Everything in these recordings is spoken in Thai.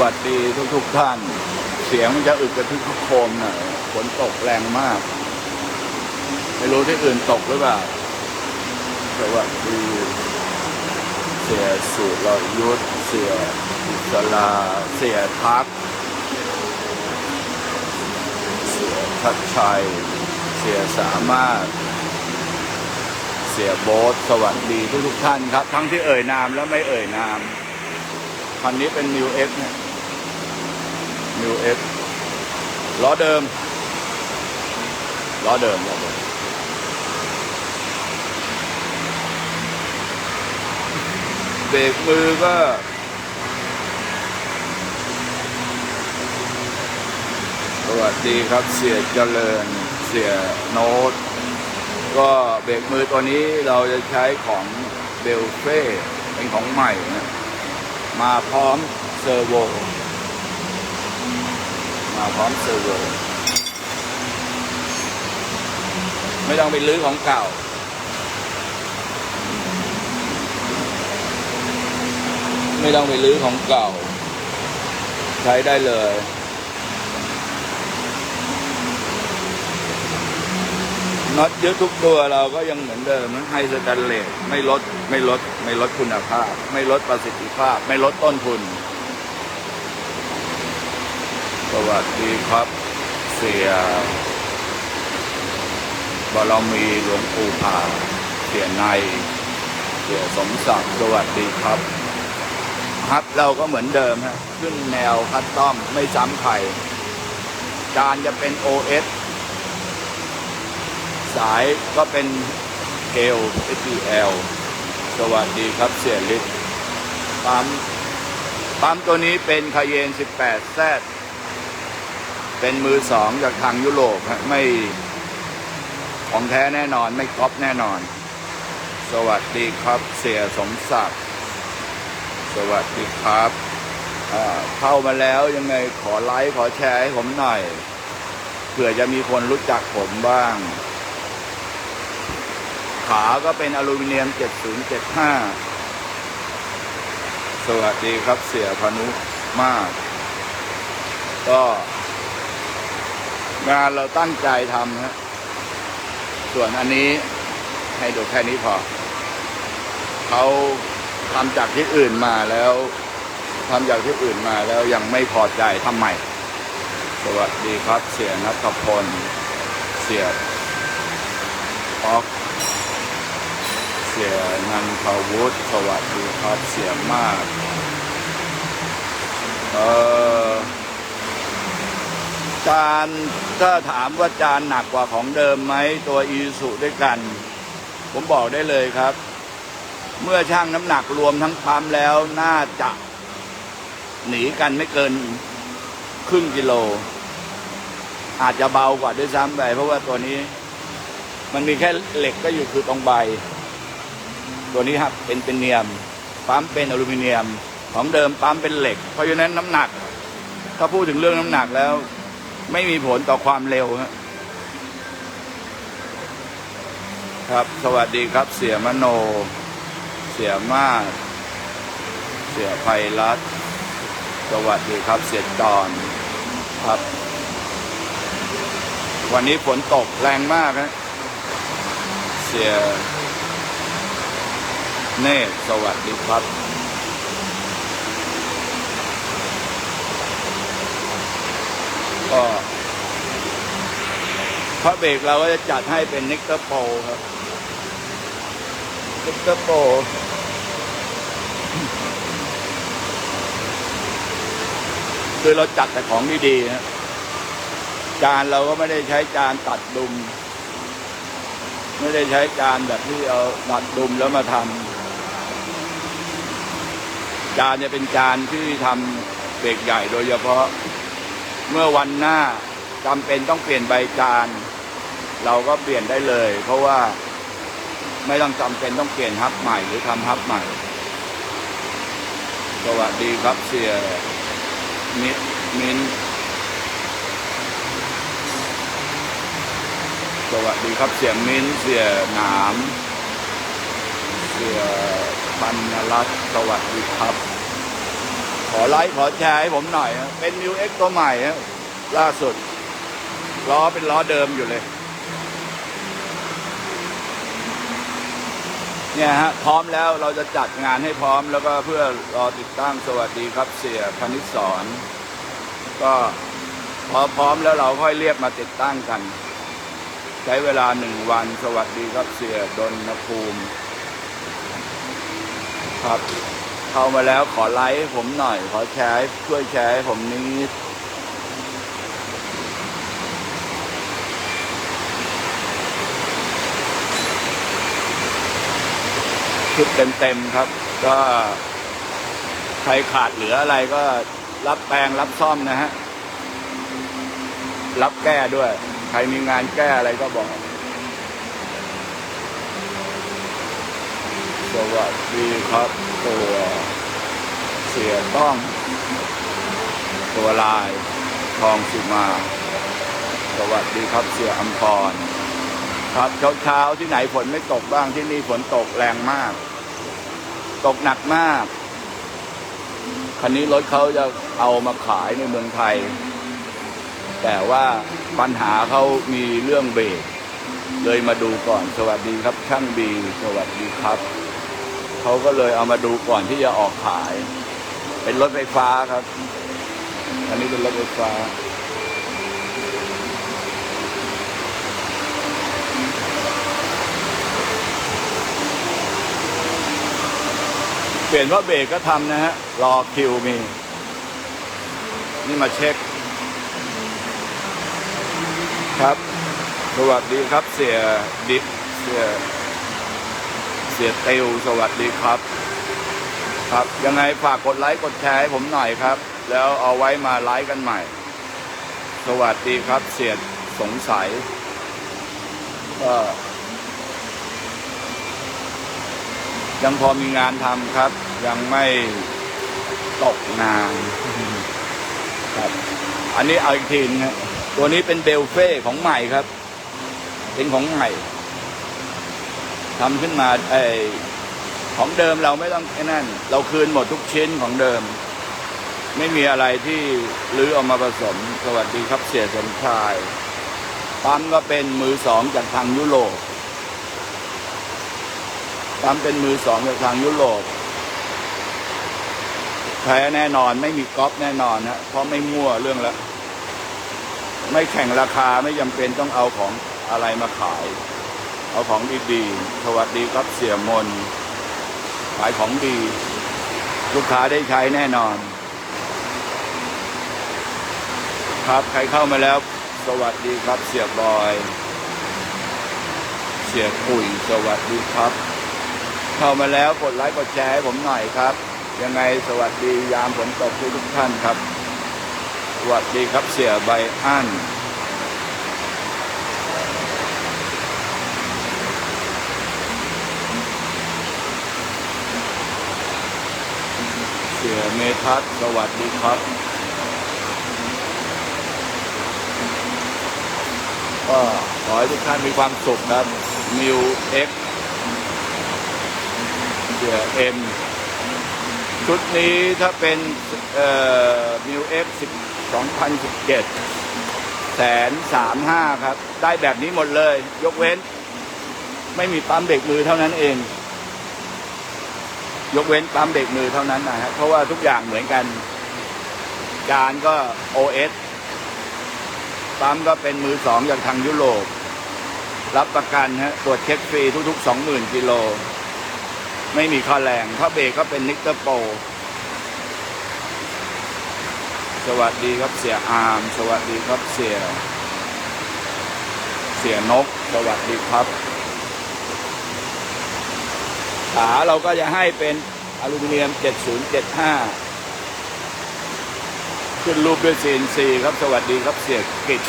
วัสดีทุกทุกท่าน เสียงมันจะอึกกระทึกครึกโคมหน่อยฝนตกแรงมาก ไม่รู้ที่อื่นตกหรือเปล่าสวัสดีเสียสุรยุทธเสียอิสลาเสียทักเสียทัดชัย เสียสามารถ เสียโบ๊ทสวัสดีทุกทุกท่านครับ ทั้งที่เอ่ยนามและไม่เอ่ยนามคันนี้เป็น New X เนี่ย New X ล้อเดิม ล้อเดิมล้อเดิมเบรกมือก็ สวัสดีครับเสียเจริญ เสียโน้ต ก็เบรกมือตัวนี้เราจะใช้ของเบลเฟ่เป็นของใหม่นะ มาพร้อมเซอร์โว มาพร้อมเซอร์โวไม่ต้องไปลื้อของเก่า ไม่ต้องไปลื้อของเก่า ใช้ได้เลยน็อตเยึดทุกตัวเราก็ยังเหมือนเดิมนะไฮสแตนเลสไม่ลดไม่ลด ไม่ลดคุณภาพ ไม่ลดประสิทธิภาพ ไม่ลดต้นทุน สวัสดีครับ เสียบารมีหลวงปู่ผาเสียใน เสียสมศักดิ์สวัสดีครับฮัทเราก็เหมือนเดิมฮะขึ้นแนวคัดต้อมไม่ซ้ำใครจานจะเป็น OS สายก็เป็นเกล SPL สวัสดีครับเสียลิศปั๊มปั๊มตัวนี้เป็นคาเยน 18 แซด เป็นมือสองจากทางยุโรปฮะไม่ของแท้แน่นอนไม่ก๊อปแน่นอน สวัสดีครับเสียสมศักดิ์สวัสดีครับเข้ามาแล้วยังไงขอไลค์ขอแชร์ให้ผมหน่อยเผื่อจะมีคนรู้จักผมบ้าง ขาก็เป็นอลูมิเนียม 7075 สวัสดีครับเสียพนุมาก ก็ งานเราตั้งใจทำฮะส่วนอันนี้ให้ดูแค่นี้พอ เขาทำจากที่อื่นมาแล้วทำจากที่อื่นมาแล้วยังไม่พอใจทำไมสวัสดีครับเสียนัทพล เสียออกเสียนันทวุฒิสวัสดีครับเสียมาก เออ จานถ้าถามว่าจานหนักกว่าของเดิมไหมตัวอีสุด้วยกัน ผมบอกได้เลยครับ เมื่อช่างน้ำหนักรวมทั้งปั๊มแล้วน่าจะ หนีกันไม่เกินครึ่งกิโล อาจจะเบากว่าด้วยซ้ำไปเพราะว่าตัวนี้ มันมีแค่เหล็กก็อยู่คือตรงใบ ตัวนี้ครับเป็นเป็นเนียมปั๊มเป็นอลูมิเนียม ของเดิมปั๊มเป็นเหล็ก เพราะฉะนั้นน้ำหนัก ถ้าพูดถึงเรื่องน้ำหนักแล้ว ไม่มีผลต่อความเร็วครับ สวัสดีครับ เสียมโน เสียมาศเสียไพรัตสวัสดีครับ เสียจอนครับ วันนี้ฝนตกแรงมากฮะเสียเนตรสวัสดีครับ ก็พระเบรกเราก็จะจัดให้เป็นนิกเตอร์โปครับนิกเตอร์โปคือเราจัดแต่ของดีๆนะจานเราก็ไม่ได้ใช้จานตัดดุม ไม่ได้ใช้จานแบบที่เอาตัดดุมแล้วมาทำจานจะเป็นจานที่ทำเบรกใหญ่โดยเฉพาะ เมื่อวันหน้าจำเป็นต้องเปลี่ยนใบจาน เราก็เปลี่ยนได้เลย เพราะว่าไม่ต้องจำเป็นต้องเปลี่ยนฮับใหม่หรือทำฮับใหม่ สวัสดีครับเสียมิมินสวัสดีครับเสียมิ้นเสียหนาม เสียปันรัตสวัสดีครับ ขอไลค์ขอแชร์ให้ผมหน่อย เป็น New X ตัวใหม่ล่าสุด ล้อเป็นล้อเดิมอยู่เลย เนี่ยฮะ พร้อมแล้วเราจะจัดงานให้พร้อมแล้วก็เพื่อรอติดตั้งสวัสดีครับเสียพนิษสอนก็พอพร้อมแล้วเราค่อยเรียกมาติดตั้งกัน ใช้เวลาหนึ่งวันสวัสดีครับเสียดนภูมิ ครับ เข้ามาแล้วขอไลค์ผมหน่อย ขอแชร์ช่วยแชร์ผมนิดชุดเต็มๆครับ ก็ใครขาดเหลืออะไรก็รับแปลงรับซ่อมนะฮะ รับแก้ด้วย ใครมีงานแก้อะไรก็บอก สวัสดีครับ ตัวเสียต้อง ตัวลายทองสุมา สวัสดีครับเสียอัมพร ครับเช้าเช้าๆที่ไหนฝนไม่ตกบ้างที่นี่ฝนตกแรงมาก ตกหนักมาก คันนี้รถเขาจะเอามาขายในเมืองไทย แต่ว่าปัญหาเขามีเรื่องเบรกเลยมาดูก่อน สวัสดีครับช่างบี สวัสดีครับ เขาก็เลยเอามาดูก่อนที่จะออกขาย เป็นรถไฟฟ้าครับ อันนี้เป็นรถไฟฟ้า เปลี่ยนว่าเบรกก็ทำนะฮะ รอคิวมี นี่มาเช็ค ครับ สวัสดีครับเสียดิฟเสีย สียเตลสวัสดีครับ ครับ ยังไงฝากกดไลค์กดแชร์ให้ผมหน่อยครับ แล้วเอาไว้มาไลค์กันใหม่ สวัสดีครับเสียสงสัยก็ยังพอมีงานทำครับ ยังไม่ตกงานครับ อันนี้เอาอีกทีนะตัวนี้เป็นเบลเฟ่ของใหม่ครับ เป็นของใหม่ ทำขึ้นมาไอของเดิมเราไม่ต้องไอ้นั่น เราคืนหมดทุกชิ้นของเดิม ไม่มีอะไรที่รื้อเออกมาผสม สวัสดีครับเสียสมชายปั๊มก็เป็นมือสองจากทางยุโรปปั๊มเป็นมือสองจากทางยุโรปแท้แน่นอนไม่มีก๊อปแน่นอนฮะเพราะไม่มั่วเรื่องละไม่แข่งราคาไม่จำเป็นต้องเอาของอะไรมาขาย เอาของดีๆ สวัสดีครับเสียมน ขายของดี ลูกค้าได้ใช้แน่นอน ครับใครเข้ามาแล้ว สวัสดีครับเสียบอย เสียปุ๋ยสวัสดีครับ เข้ามาแล้วกดไลค์กดแชร์ให้ผมหน่อยครับ ยังไงสวัสดียามฝนตกทุกท่านครับ สวัสดีครับเสียใบอั้น สียเมทัศสวัสดีครับ ก็ขอให้ทุกท่านมีความสุขครับ New X เสียเอ็มชุดนี้ถ้าเป็นเอ่อ New X 2017แสนสามห้าครับ ได้แบบนี้หมดเลย ยกเว้น ไม่มีปั๊มเบรกมือเท่านั้นเอง ยกเว้นปั๊มเบรกมือเท่านั้นนะฮะเพราะว่าทุกอย่างเหมือนกันการก็ OS ปั๊มก็เป็นมือสองจากทางยุโรป รับประกันฮะตรวจเช็คฟรีทุกๆ 20,000กิโล ไม่มีค่าแรงถ้าเบรกก็เป็นนิกเตอร์โปสวัสดีครับเสียอาร์ม สวัสดีครับเสีย เสียนก สวัสดีครับ ขาเราก็จะให้เป็นอลูมิเนียม 7075 ขึ้นรูปด้วย CNC ครับ สวัสดีครับเสียกิจ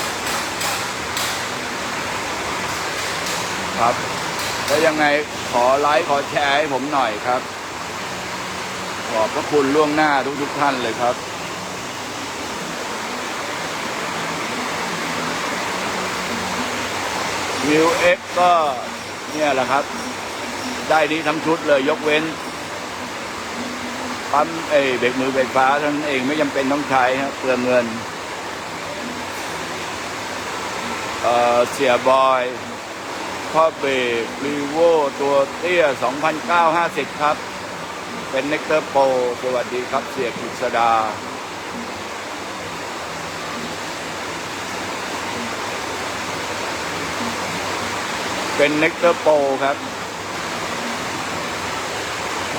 ครับแล้วยังไงขอไลค์ขอแชร์ให้ผมหน่อยครับ ขอบพระคุณล่วงหน้าทุกๆท่านเลยครับมิวเอ็กก็เนี่ยแหละครับ ได้นี้ทั้งชุดเลยยกเว้นปั๊มเอเบรกมือไฟฟ้าท่านเองไม่จำเป็นต้องใช้ครับเปลืองเงินเอ่อเสียบอยข้อเบรกรีโวตัวเตี้ย 2,950 ครับ เป็นเนกเตอร์โปรสวัสดีครับเสียกฤษดาเป็นเนกเตอร์โปรครับ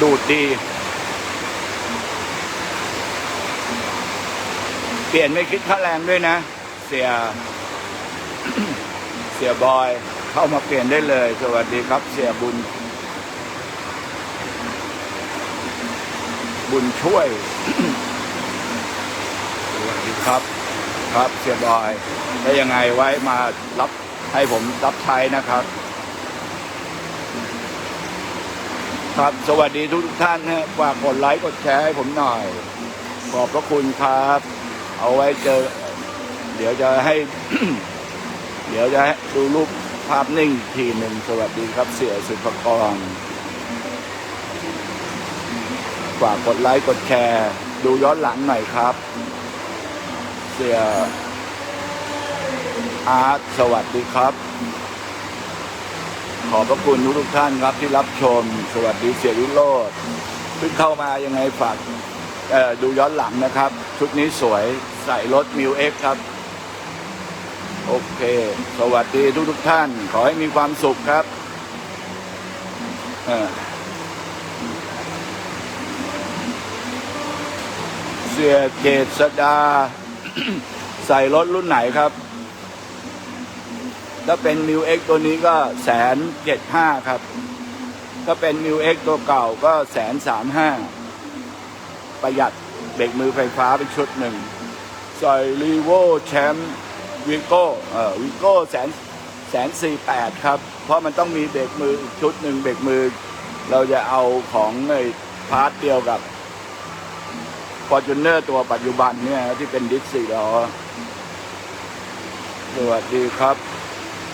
ดูดดี เปลี่ยนไม่คิดค่าแรงด้วยนะ เสีย เสียบอย เข้ามาเปลี่ยนได้เลย สวัสดีครับ เสียบุญ บุญช่วย สวัสดีครับ ครับ เสียบอยถ้ายังไงไว้มารับให้ผมรับใช้นะครับ ครับ สวัสดีทุกท่านฮะฝากกดไลค์กดแชร์ให้ผมหน่อย ขอบพระคุณครับ เอาไว้เจอ เดี๋ยวจะให้ เดี๋ยวจะให้ดูรูปภาพนิ่งทีหนึ่งสวัสดีครับ เสียสุภกรฝากกดไลค์กดแชร์ ดูย้อนหลังหน่อยครับ เสียอาร์ตสวัสดีครับ ขอบพระคุณทุกๆท่านครับที่รับชม สวัสดีเสียวิโรธเพิ่งเข้ามายังไงฝากดูย้อนหลังนะครับ ชุดนี้สวยใส่รถมิวเอ็กครับ โอเค สวัสดีทุกๆท่าน ขอให้มีความสุขครับเออเสียเจษดา ใส่รถรุ่นไหนครับ ถ้าเป็น m ิว X ตัวนี้ก็แสนเจ็ดห้าครับ ถ้าเป็น m ิว X ตัวเก่าก็แสนสามห้าประหยัดเบรกมือไฟฟ้าเป็นชุดหนึ่งใส่รีโวแชมป์วิโก้เอ่อวิโก้แสนแสนสี่แปดครับ เพราะมันต้องมีเบรกมืออีกชุดหนึ่งเบรกมือ เราจะเอาของไอ้พาร์ทเดียวกับ f o r t u n e r ตัวปัจจุบันเนี่ยที่เป็นดิสสี่ล้อสวัสดีครับ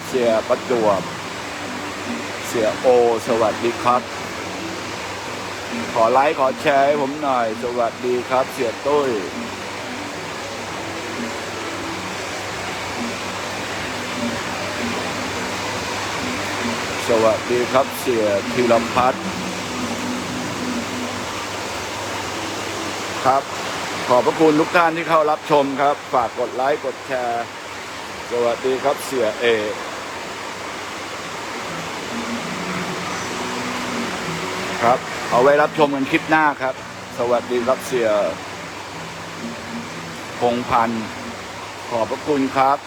เสียประจวบ เสียโอ สวัสดีครับ ขอไลค์ขอแชร์ให้ผมหน่อย สวัสดีครับ เสียตุ้ย สวัสดีครับ เสียธีรพัฒน์ครับ ขอบพระคุณทุกท่านที่เข้ารับชมครับ ฝากกดไลค์ กดแชร์ สวัสดีครับเสียเอก ครับ เอาไว้รับชมกันคลิปหน้าครับ สวัสดีรับเสียพงพันธ์ขอบพระคุณครับ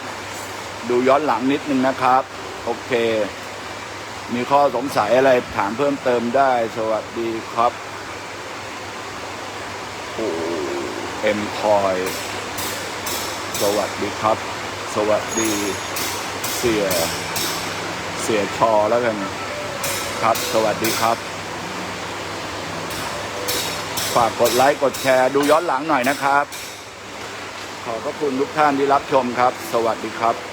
ดูย้อนหลังนิดนึงนะครับ โอเค มีข้อสงสัยอะไรถามเพิ่มเติมได้ สวัสดีครับโอ้เอ็มทอยสวัสดีครับ สวัสดี เสีย เสียชอแล้วกันครับ สวัสดีครับ ฝากกดไลค์กดแชร์ดูย้อนหลังหน่อยนะครับ ขอบพระคุณทุกท่านที่รับชมครับ สวัสดีครับ